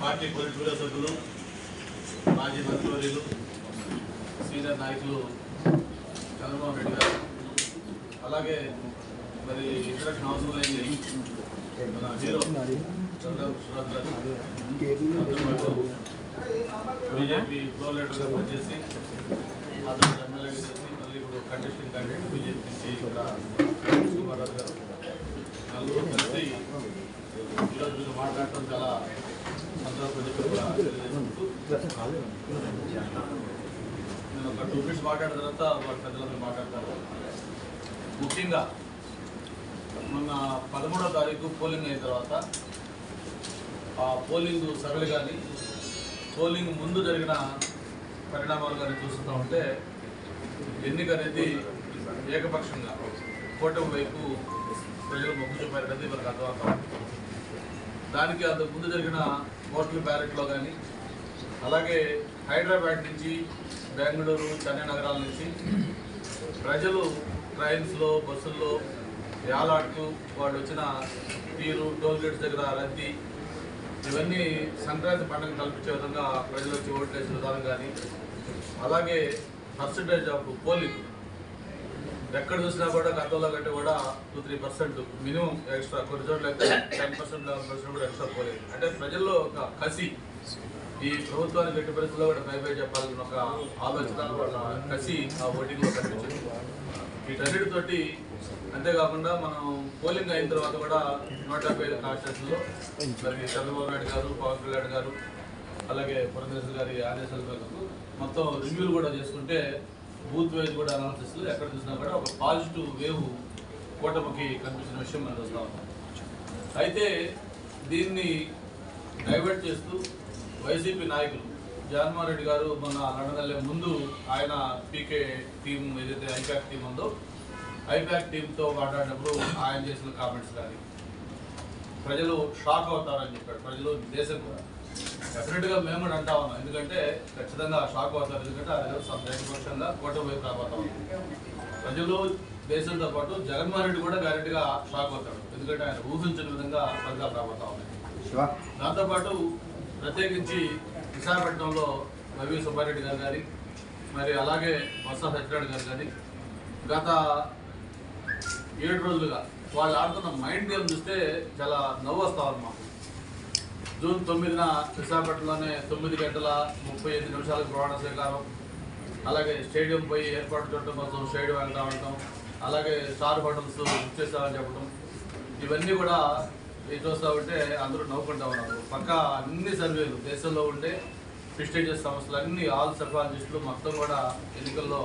Party polit సభ్యులు మాజీ మంత్రివర్యులు సీనియర్ నాయకులు చంద్రబాబు రెడ్డి గారు. అలాగే మరి ఇంట్రడక్షన్ అవసరం లేని మన హీరో బీజేపీ ఫ్లో లీడర్గా పనిచేసి అతను ఎమ్మెల్యేగా చేసి మళ్ళీ ఇప్పుడు కంటెస్టింగ్ క్యాండిడేట్ బీజేపీ నుంచి ఇక్కడ కుమార్ గారు నలుగురు కలిసి ఈరోజు మీరు మాట్లాడటం చాలా సందర్భంగా తెలియజేసుకుంటూ నేను ఒక టూ మినిట్స్ మాట్లాడిన తర్వాత వాళ్ళ పెద్దలందరూ మాట్లాడతారు. ముఖ్యంగా మొన్న పదమూడో తారీఖు పోలింగ్ అయిన తర్వాత ఆ పోలింగ్ సరళి కానీ పోలింగ్ ముందు జరిగిన పరిణామాలు కానీ చూస్తూ ఉంటే ఎన్నిక అనేది ఏకపక్షంగా కూటమి వైపు ప్రజలు మొగ్గు చూపారనేది మనకు అర్థమవుతా దానికి అంతకు ముందు జరిగిన ఓట్ల బ్యాలెట్లో కానీ అలాగే హైదరాబాద్ నుంచి బెంగళూరు చెన్నై నగరాల నుంచి ప్రజలు ట్రైన్స్లో బస్సుల్లో వేలాడుతూ వాళ్ళు వచ్చిన తీరు టోల్ గేట్స్ దగ్గర రద్దీ ఇవన్నీ సంక్రాంతి పండుగ కల్పించే విధంగా ప్రజలు వచ్చి ఓట్లు వేసిన విధానం కానీ అలాగే పర్సంటేజ్ ఆఫ్ పోలింగ్. ఎక్కడ చూసినా కూడా గతంలో కంటే కూడా two three percent minimum extra కొన్ని చోట్ల టెన్ పర్సెంట్ లెవెన్ పర్సెంట్ కూడా ఎక్స్ట్రా పోలింగ్ అంటే ప్రజల్లో ఒక కసి. ఈ ప్రభుత్వానికి ఎట్టి పరిస్థితుల్లో కూడా పై పై చెప్పాలని ఒక ఆలోచన వాళ్ళ కసి ఆ ఓటింగ్లో కనిపించింది. వీటన్నిటితోటి అంతేకాకుండా మనం పోలింగ్ అయిన తర్వాత కూడా నూట డెబ్బై ఐదు కాన్స్టిట్యూషన్లో మరి చంద్రబాబు నాయుడు గారు పవన్ కళ్యాణ్ గారు అలాగే పురంధేశ్వర గారి ఆదేశాల మేరకు మొత్తం రివ్యూలు కూడా చేసుకుంటే బూత్ వైజ్ కూడా అనాలిసిస్ ఎక్కడ చూసినా కూడా ఒక పాజిటివ్ వేవ్ కూటమికి కనిపించిన విషయం మనం చూస్తూ ఉన్నాం. అయితే దీన్ని డైవర్ట్ చేస్తూ వైసీపీ నాయకులు జగన్మోహన్ రెడ్డి గారు మన లండన్ ముందు ఆయన పీకే టీం ఏదైతే ఐపాక్ టీం ఉందో ఐపాక్ టీంతో మాట్లాడినప్పుడు ఆయన చేసిన కామెంట్స్ కానీ ప్రజలు షాక్ అవుతారని చెప్పాడు. ప్రజలు దేశం కూడా. డెఫినెట్గా మేము కూడా అంటా ఉన్నాం. ఎందుకంటే ఖచ్చితంగా షాక్ అవుతారు. ఎందుకంటే అది ఏకపక్షంగా కూటమి ఉంది ప్రజలు దేశంతో పాటు జగన్మోహన్ రెడ్డి కూడా గ్యారెంటీగా షాక్ అవుతాడు. ఎందుకంటే ఆయన ఊహించిన విధంగా ఫలితాలు రాబోతా ఉన్నాయి దాంతోపాటు ప్రత్యేకించి విశాఖపట్నంలో రవి సుబ్బారెడ్డి గారు కానీ మరి అలాగే బొత్స సత్యనారాయణ గారు కానీ గత ఏడు రోజులుగా వాళ్ళు ఆడుతున్న మైండ్ గేమ్ చూస్తే చాలా నవ్వు వస్తా ఉంది మాకు. జూన్ తొమ్మిదిన విశాఖపట్నంలోనే తొమ్మిది గంటల ముప్పై ఐదు నిమిషాలకు ప్రమాణ స్వీకారం. అలాగే స్టేడియం పోయి ఏర్పాటు చేయడం కోసం స్టేడియం వెళ్తా ఉండటం అలాగే స్టార్ హోటల్స్ బుక్ చేస్తామని చెప్పడం ఇవన్నీ కూడా ఇది చూస్తూ ఉంటే అందరూ నవ్వుకుంటా ఉన్నారు. పక్క అన్ని సర్వేలు దేశంలో ఉండే ప్రిస్టేజియస్ సంస్థలు అన్ని ఆల్ సర్వాలజిస్టులు మొత్తం కూడా ఎన్నికల్లో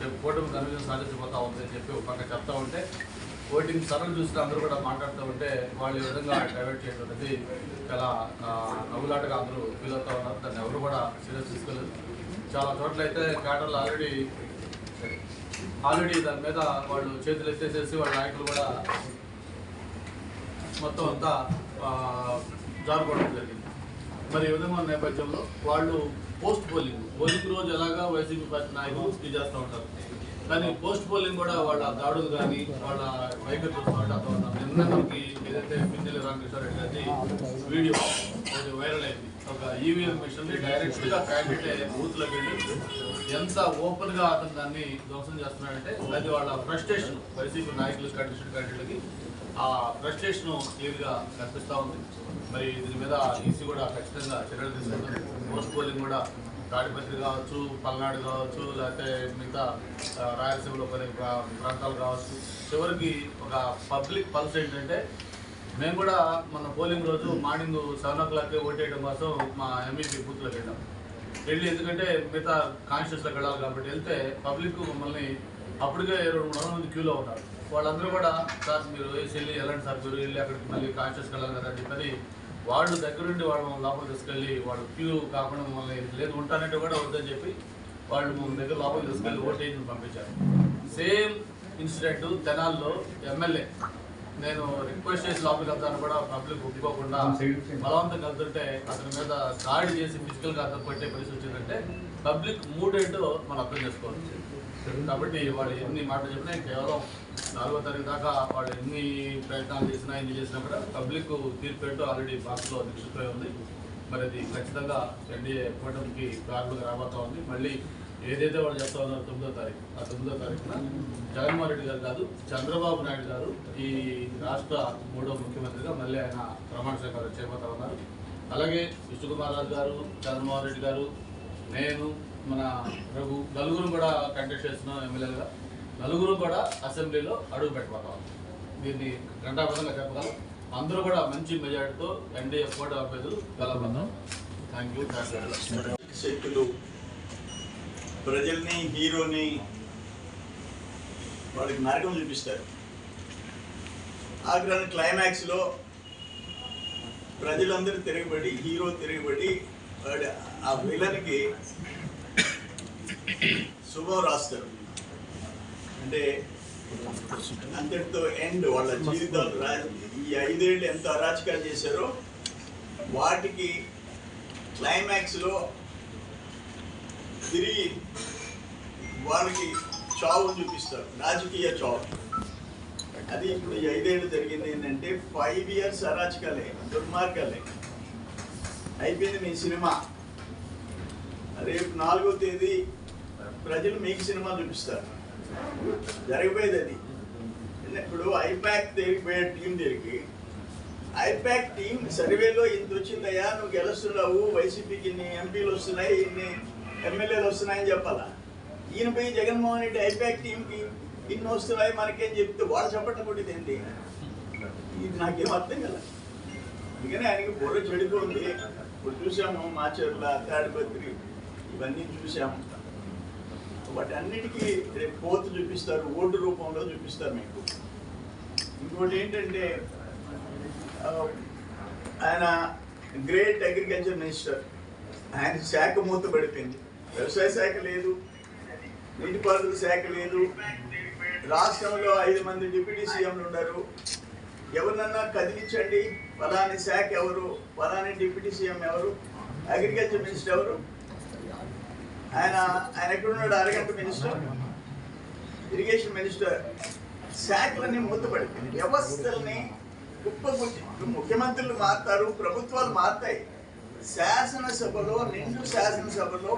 రేపు కూటమి కన్వీనర్ సాధించబోతా ఉంది అని చెప్పి ఒక పక్క చెప్తా ఉంటే ఓటింగ్ సరళ చూస్తే అందరూ కూడా మాట్లాడుతూ ఉంటే వాళ్ళు ఈ విధంగా డైవర్ట్ చేయడం అనేది చాలా నవ్వులాటగా అందరూ ఫీల్ అవుతూ ఉన్నారు. దాన్ని ఎవరు కూడా సీరియస్ తీసుకోలేదు. చాలా చోట్ల అయితే క్యాటర్లు ఆల్రెడీ ఆల్రెడీ దాని మీద వాళ్ళు చేతులు ఎత్తేసేసి వాళ్ళ నాయకులు కూడా మొత్తం అంతా జారుకోవడం జరిగింది. మరి ఈ విధంగా నేపథ్యంలో వాళ్ళు పోస్ట్ పోలింగ్. పోలింగ్ రోజు ఎలాగా వైసీపీ పార్టీ నాయకులు ఇది చేస్తూ ఉంటారు. కానీ పోస్ట్ పోలింగ్ కూడా వాళ్ళ దాడులు కానీ వాళ్ళ వైఖరి చూస్తున్నట్టు నిన్న మనకి ఏదైతే పిన్నెల్లి రామకృష్ణారెడ్డి గారి వీడియో అది వైరల్ అయింది. ఒక ఈవీఎం మిషన్ డైరెక్ట్గా క్యాండిడేట్ వెళ్ళి ఎంత ఓపెన్గా అతను దాన్ని ధ్వంసం చేస్తున్నాడంటే అది వాళ్ళ ఫ్రస్ట్రేషన్ వైసీపీ నాయకులు కండిషన్ క్యాండిడేట్లకి ఆ ఫ్రస్ట్రేషన్ క్లియర్గా ఉంది. మరి దీని మీద ఈసీ కూడా ఖచ్చితంగా చర్యలు తీసుకుంటుంది పోస్ట్ పోలింగ్ కూడా తాడిపత్రి కావచ్చు పల్నాడు కావచ్చు లేకపోతే మిగతా రాయలసీమలో కొన్ని ప్రాంతాలు కావచ్చు. చివరికి ఒక పబ్లిక్ పల్స్ ఏంటంటే మేము కూడా మన పోలింగ్ రోజు మార్నింగ్ సెవెన్ ఓ క్లాక్కి ఓటేయడం కోసం మా ఎంఈపీ బూత్లోకి వెళ్ళాం. వెళ్ళి ఎందుకంటే మిగతా కాన్షియస్లోకి వెళ్ళాలి కాబట్టి వెళ్తే పబ్లిక్ మమ్మల్ని అప్పటికే రెండు మూడు వందల మంది క్యూలో ఉన్నారు వాళ్ళందరూ కూడా సార్ మీరు వేసి వెళ్ళి వెళ్ళండి సార్ మీరు వెళ్ళి అక్కడికి మళ్ళీ కాన్స్టిట్యూన్స్కి వెళ్ళాలి కదా అని చెప్పని వాళ్ళు దగ్గరుండి వాళ్ళు మమ్మల్ని లోపలికి తీసుకెళ్ళి వాళ్ళు క్యూ కాకుండా మమ్మల్ని లేదు ఉంటానంటే కూడా వద్దని చెప్పి వాళ్ళు మమ్మల్ని దగ్గర లోపలికి తీసుకెళ్ళి ఓటేజ్ని పంపించారు. సేమ్ ఇన్సిడెంట్ తెనాల్లో ఎమ్మెల్యే. నేను రిక్వెస్ట్ చేసి లోపలికి వెళ్తాను కూడా పబ్లిక్ ఒప్పుకోకుండా బలవంతం కలుతుంటే అతని మీద దాడి చేసి ఫిజికల్గా అతను కొట్టే పరిస్థితి వచ్చిందంటే పబ్లిక్ మూడేంటో మనం అర్థం చేసుకోవచ్చు కాబట్టి వాళ్ళు ఎన్ని మాటలు చెప్పినా కేవలం నాలుగో తారీఖు దాకా వాళ్ళు ఎన్ని ప్రయత్నాలు చేసినా ఎన్ని చేసినా కూడా పబ్లిక్ తీర్పు ఏంటో ఆల్రెడీ బాక్స్లో నిలిచిపోయి ఉంది. మరి అది ఖచ్చితంగా ఎన్డీఏ కూటమికి కార్లు రాబోతా ఉంది. మళ్ళీ ఏదైతే వాళ్ళు చెప్తా ఉన్నారో తొమ్మిదో తారీఖు ఆ తొమ్మిదో తారీఖున జగన్మోహన్ రెడ్డి గారు కాదు చంద్రబాబు నాయుడు గారు ఈ రాష్ట్ర మూడో ముఖ్యమంత్రిగా మళ్ళీ ఆయన ప్రమాణ స్వీకారం చేపడతా ఉన్నారు. అలాగే విష్ణుకుమార్ రాజు గారు చంద్రమోహన్ రెడ్డి గారు నేను మన రఘు నలుగురు కూడా కంటెస్ట్ చేస్తున్నాం ఎమ్మెల్యేలుగా నలుగురు కూడా అసెంబ్లీలో అడుగు పెట్టబోతాం దీన్ని ఘంటాపథంగా చెప్పగలం. అందరూ కూడా మంచి మెజార్టీతో ఎన్డీఏ కోట అభ్యర్థులు గెలవబోతాం థ్యాంక్ యూ శక్తులు ప్రజల్ని హీరోని వాళ్ళకి మార్గం చూపిస్తారు. ఆగ్రహం క్లైమాక్స్లో ప్రజలందరూ తిరగబడి హీరో తిరగబడి వాడు ఆ విలన్కి శుభం రాస్తారు అంటే అంతటితో ఎండ్ వాళ్ళ జీవితాలు రా ఈ ఐదేళ్ళు ఎంత అరాచకాలు చేశారో వాటికి క్లైమాక్స్లో తిరిగి వాళ్ళకి చావు చూపిస్తారు. రాజకీయ చావు. అది ఇప్పుడు ఈ ఐదేళ్ళు జరిగింది ఏంటంటే ఫైవ్ ఇయర్స్ అరాచకాలే దుర్మార్గాలే. అయిపోయింది మీ సినిమా. రేపు నాలుగో తేదీ ప్రజలు మీకు సినిమా చూపిస్తారు. జరిగిపోయేది అది. ఇప్పుడు ఐపాక్ తిరిగిపోయే టీం తిరిగి ఐపాక్ టీం సర్వేలో ఇంత వచ్చిందయ్యా నువ్వు గెలుస్తున్నావు వైసీపీకి ఇన్ని ఎంపీలు వస్తున్నాయి ఇన్ని ఎమ్మెల్యేలు వస్తున్నాయని చెప్పాలా? ఈయన పోయి జగన్మోహన్ రెడ్డి ఐపాక్ టీంకి ఇన్ని వస్తున్నాయి మనకేం చెప్తే వాడు చెప్పటం కొట్టింది ఏంటి? ఇది నాకేం అర్థం కదా అందుకని ఆయనకి బుర్ర చెడిపోయింది ఇప్పుడు చూసాము మాచర్ల తాడిపత్రి ఇవన్నీ చూసాము. వాటి అన్నిటికీ రేపు కోర్టు చూపిస్తారు ఓటు రూపంలో చూపిస్తారు మీకు. ఇంకోటి ఏంటంటే ఆయన గ్రేట్ అగ్రికల్చర్ మినిస్టర్. ఆయన శాఖ మూతపడిపోయింది వ్యవసాయ శాఖ లేదు నీటిపారుదల శాఖ లేదు. రాష్ట్రంలో ఐదు మంది డిప్యూటీ సీఎంలు ఉన్నారు. ఎవరినన్నా కదిలించండి. ఫలాని శాఖ ఎవరు? ఫలాని డిప్యూటీ సీఎం ఎవరు? అగ్రికల్చర్ మినిస్టర్ ఎవరు? ఆయన ఆయన ఎక్కడున్నాడు అరగంట మినిస్టర్ ఇరిగేషన్ మినిస్టర్ శాఖలన్నీ మూతపడిపోయింది వ్యవస్థల్ని కుప్పగుచ్చి ముఖ్యమంత్రులు మారుతారు ప్రభుత్వాలు మారుతాయి. శాసనసభలో నిండు శాసనసభలో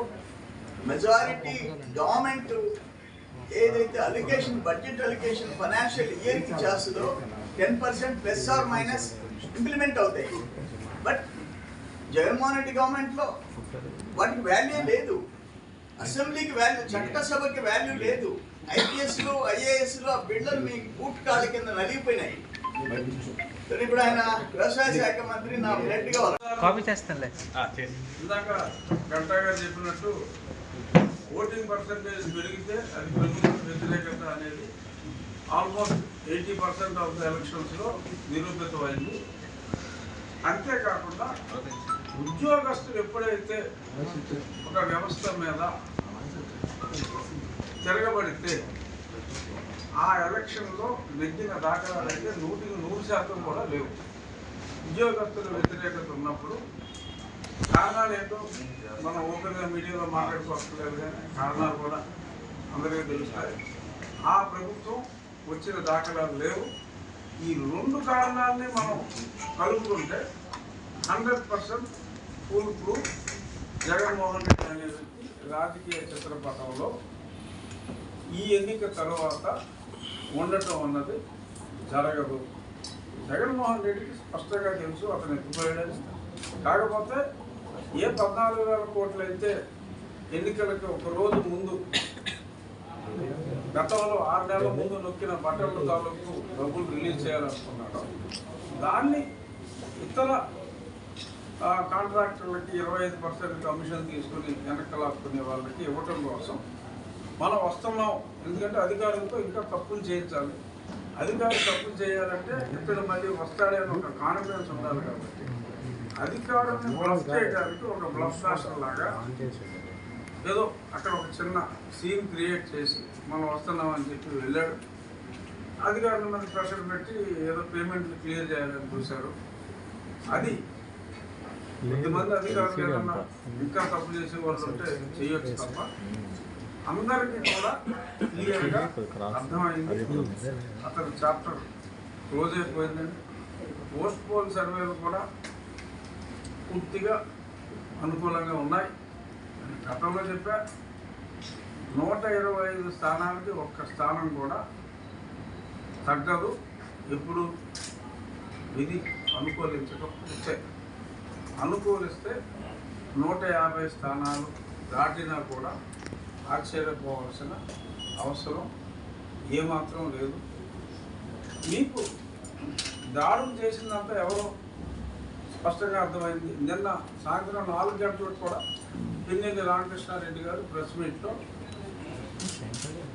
మెజారిటీ గవర్నమెంట్ ఏదైతే అలిగేషన్ బడ్జెట్ అలిగేషన్ ఫైనాన్షియల్ ఇయర్కి చేస్తుందో ten percent plus or minus implement అవుతాయి. బట్ జగన్మోహన్ రెడ్డి గవర్నమెంట్లో వాటికి వాల్యూ లేదు. అసెంబ్లీకి వాల్యూ చట్టసభకి వాల్యూ లేదు. ఐపీఎస్లు ఐఏఎస్లు ఆ బిడ్డలు మీ బూట్ కాళ్ళ కింద నలిగిపోయినాయి. ఇప్పుడు ఆయన వ్యవసాయ శాఖ మంత్రి నా బ్లడ్ కావాలి కాపీ చేస్తానులే. ఇందాక గంటా గారు చెప్పినట్టు ఓటింగ్ పర్సంటేజ్ పెరిగితే అది ప్రభుత్వ వ్యతిరేకత అనేది almost eighty percent of the ఎలక్షన్స్లో నిరూపితమైంది. అంతేకాకుండా ఉద్యోగస్తులు ఎప్పుడైతే ఒక వ్యవస్థ మీద తిరగబడితే ఆ ఎలక్షన్లో నెగ్గిన దాఖలాలు అయితే నూటికి నూరు శాతం కూడా లేవు. ఉద్యోగస్తుల వ్యతిరేకత ఉన్నప్పుడు కారణాలు ఏంటో మనం ఓపెన్గా మీడియాలో మాట్లాడుకోవట్లేదు కానీ కారణాలు కూడా అందరికీ తెలుస్తాయి. ఆ ప్రభుత్వం వచ్చిన దాఖలాలు లేవు. ఈ రెండు కారణాలని మనం కలుపుకుంటే హండ్రెడ్ పర్సెంట్ కూర్పు జగన్మోహన్ రెడ్డి అనే వ్యక్తి రాజకీయ చిత్రపటంలో ఈ ఎన్నిక తర్వాత ఉండటం అన్నది జరగదు. జగన్మోహన్ రెడ్డికి స్పష్టంగా తెలుసు అతను ఎత్తిపోయాడని కాకపోతే ఏ పద్నాలుగు వేల కోట్లు అయితే ఎన్నికలకి ఒక రోజు ముందు గతంలో ఆరు నెలల ముందు నొక్కిన బట్టల తాలూకు డబ్బులు రిలీజ్ చేయాలనుకున్నాడు దాన్ని ఇతర కాంట్రాక్టర్లకి ఇరవై ఐదు పర్సెంట్ కమిషన్ తీసుకుని వెనకలాక్కునే వాళ్ళకి ఇవ్వటం కోసం మనం వస్తున్నాం. ఎందుకంటే అధికారులతో ఇంకా తప్పులు చేయించాలి. అధికారులు తప్పులు చేయాలంటే ఇతడు మళ్ళీ వస్తాడే అని ఒక కాన్ఫిడెన్స్ ఉండాలి కాబట్టి అధికారులను బ్లఫ్ చేయడానికి ఒక బ్లఫ్ మాస్టర్ లాగా ఏదో అక్కడ ఒక చిన్న సీన్ క్రియేట్ చేసి మనం వస్తున్నాం అని చెప్పి వెళ్ళాడు. అధికారుల మీద ప్రెషర్ పెట్టి ఏదో పేమెంట్లు క్లియర్ చేయాలని చూశారు. అది కొంతమంది అధికారులు ఏమన్నా ఇంకా తప్పు చేసే వాళ్ళు ఉంటే చేయొచ్చు తప్ప. అందరికీ కూడా క్లియర్గా అర్థమైంది. అతను చాప్టర్ క్లోజ్ అయిపోయిందండి పోస్ట్ పోల్ సర్వేలు కూడా పూర్తిగా అనుకూలంగా ఉన్నాయి. గతంలో చెప్పా నూట ఇరవై ఐదు స్థానాలకి ఒక్క స్థానం కూడా తగ్గదు. ఎప్పుడు విధి అనుకూలించకపోతే అనుకూలిస్తే నూట యాభై స్థానాలు దాటినా కూడా ఆశ్చర్యపోవాల్సిన అవసరం ఏమాత్రం లేదు. మీకు దాడులు చేసిందంతా ఎవరో స్పష్టంగా అర్థమైంది. నిన్న సాయంత్రం నాలుగు గంటలకు కూడా పిన్నెల్లి రామకృష్ణారెడ్డి గారు ప్రెస్ మీట్లో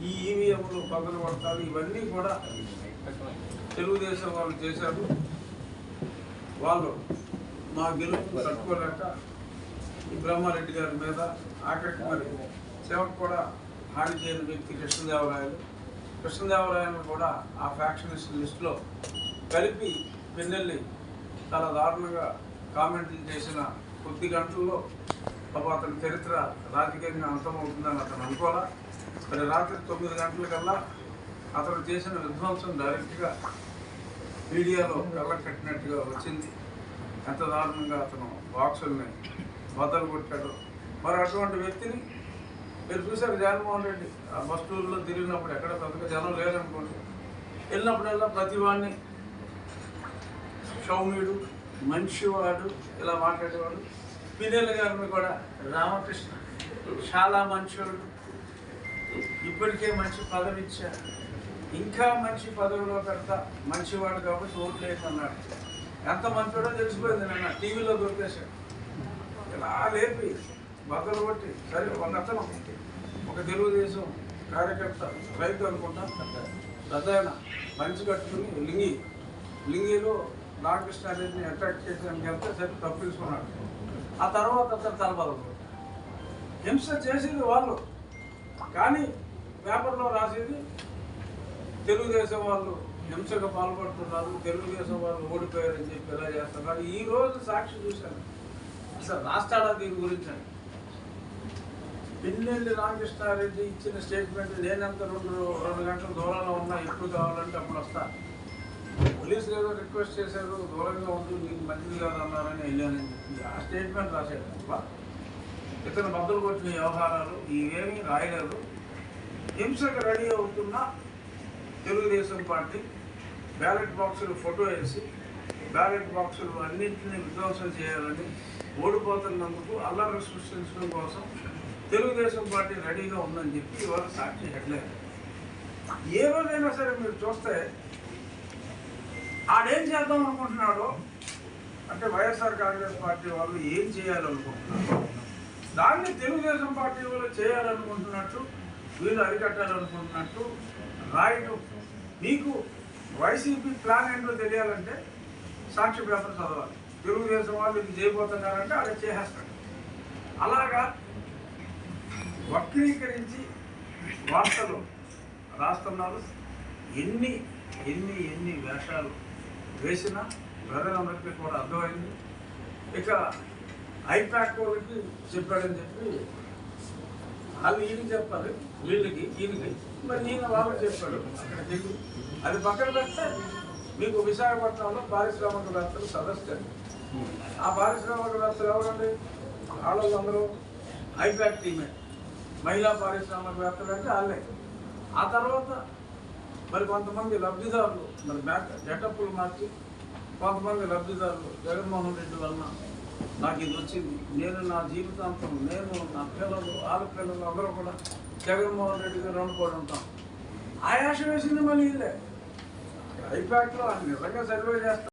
ఈ ఈవీఎంలు పదలు పడతారు ఇవన్నీ కూడా తెలుగుదేశం వాళ్ళు చేశారు. వాళ్ళు మా గెలుపు తట్టుకోలేక ఈ బ్రహ్మారెడ్డి గారి మీద ఆఖరికి మరి సేవకు కూడా హాని చేయని వ్యక్తి కృష్ణదేవరాయలు. కృష్ణదేవరాయలు కూడా ఆ ఫ్యాక్షనిస్ట్ లిస్టులో కలిపి పిన్నెల్లి చాలా దారుణంగా కామెంట్లు చేసిన కొద్ది గంటల్లో పాప అతని చరిత్ర రాజకీయంగా అంతమవుతుందని అతను అనుకోవాలా? మరి రాత్రి తొమ్మిది గంటలకల్లా అతను చేసిన విధ్వంసం డైరెక్ట్గా మీడియాలో కళ్ళ కట్టినట్టుగా వచ్చింది. ఎంత దారుణంగా అతను బాక్సుల్ని బద్దలు కొట్టాడు. మరి అటువంటి వ్యక్తిని మీరు చూశారు జగన్మోహన్ రెడ్డి. ఆ బస్ టూర్లో తిరిగినప్పుడు ఎక్కడ పెద్దగా జనం లేరనుకోండి. వెళ్ళినప్పుడల్లా ప్రతి వాడిని సౌమ్యుడు మంచివాడు ఇలా మాట్లాడేవాడు. పిల్లల గారిని కూడా రామకృష్ణ చాలా మంచివాడు ఇప్పటికే మంచి పదవి ఇచ్చా ఇంకా మంచి పదవిలో పెడతా మంచివాడు కాబట్టి ఓట్లు అన్నాడు ఎంత మంచోడో తెలిసిపోయింది నిన్న టీవీలో దొరికేశాడు ఇలా లేపి బద్దలు కొట్టి సరే వంద అతను ఒక తెలుగుదేశం కార్యకర్త రైతు అనుకుంటా పెద్ద మంచి కట్టుకుని లింగి లింగిలో రామకృష్ణారెడ్డిని అటాక్ చేసానికి వెళ్తే సరే తప్పించుకున్నాడు. ఆ తర్వాత అతను తలబదలు హింస చేసేది వాళ్ళు. కానీ పేపర్లో రాసేది తెలుగుదేశం వాళ్ళు. హింసకు పాల్పడుతున్నారు తెలుగుదేశం వాళ్ళు ఓడిపోయారని చెప్పి ఎలా చేస్తున్నారు? ఈ రోజు సాక్షి చూశాను అసలు రాస్తాడా దీని గురించి పిన్నెల్లి రామకృష్ణారెడ్డి ఇచ్చిన స్టేట్మెంట్ నేనంత రెండు రెండు గంటల దూరంలో ఉన్నా ఎప్పుడు కావాలంటే అప్పుడు వస్తా. పోలీసులు ఏదో రిక్వెస్ట్ చేశారు దూరంగా ఉంటూ నీకు మంచిది కాదు అన్నారని వెళ్ళానని చెప్పి ఆ స్టేట్మెంట్ రాశాడు తప్ప ఇతను బద్దలు కొట్టిన వ్యవహారాలు ఇవేమీ రాయలేదు. హింసకు రెడీ అవుతున్న తెలుగుదేశం పార్టీ బ్యాలెట్ బాక్సులు ఫోటో వేసి బ్యాలెట్ బాక్సులు అన్నింటినీ విధ్వంసం చేయాలని ఓడిపోతున్నందుకు అల్లరి సృష్టించడం కోసం తెలుగుదేశం పార్టీ రెడీగా ఉందని చెప్పి ఇవాళ సాక్షి హెడ్లైన్. ఏ రోజైనా సరే మీరు చూస్తే ఆడేం చేద్దాం అనుకుంటున్నాడో అంటే వైఎస్ఆర్ కాంగ్రెస్ పార్టీ వాళ్ళు ఏం చేయాలనుకుంటున్నారు దాన్ని తెలుగుదేశం పార్టీ వాళ్ళు చేయాలనుకుంటున్నట్టు వీళ్ళు అరికట్టాలనుకుంటున్నట్టు రాయటం. మీకు వైసీపీ ప్లాన్ ఏంటో తెలియాలంటే సాక్షి పేపర్ చదవాలి. తెలుగుదేశం వాళ్ళు ఇది చేయబోతున్నారంటే అలా చేసేస్తాడు అలాగా వక్రీకరించి వార్తలు రాస్తున్నారు. ఎన్ని ఎన్ని ఎన్ని వేషాలు వేసినా ప్రజలందరికీ కూడా అర్థమైంది. ఇక ఐపాక్ వాళ్ళకి చెప్పాడని చెప్పి వాళ్ళు ఈయన చెప్పాలి వీళ్ళకి ఈయనకి. మరి ఈయన వాళ్ళకి చెప్పాడు. అక్కడ అది పక్కన పెడితే మీకు విశాఖపట్నంలో పారిశ్రామికవేత్తలు సదస్సు. జరిగింది. ఆ పారిశ్రామికవేత్తలు ఎవరండి? వాళ్ళందరూ ఐప్యాక్ టీమే. మహిళా పారిశ్రామికవేత్తలు అంటే వాళ్ళే. ఆ తర్వాత మరి కొంతమంది లబ్ధిదారులు మరి బ్యాక్ గెటప్పులు మార్చి కొంతమంది లబ్ధిదారులు జగన్మోహన్ రెడ్డి వలన నాకు ఇది వచ్చింది. నేను నా జీవితాంతం నేను నా పిల్లలు వాళ్ళ పిల్లలు అందరూ కూడా జగన్మోహన్ రెడ్డి గారు అనుకోవడం ఉంటాం. ఆయాష వేసింది మళ్ళీ ఇదే. ఐపాక్లో నిజంగా సర్వే చేస్తాం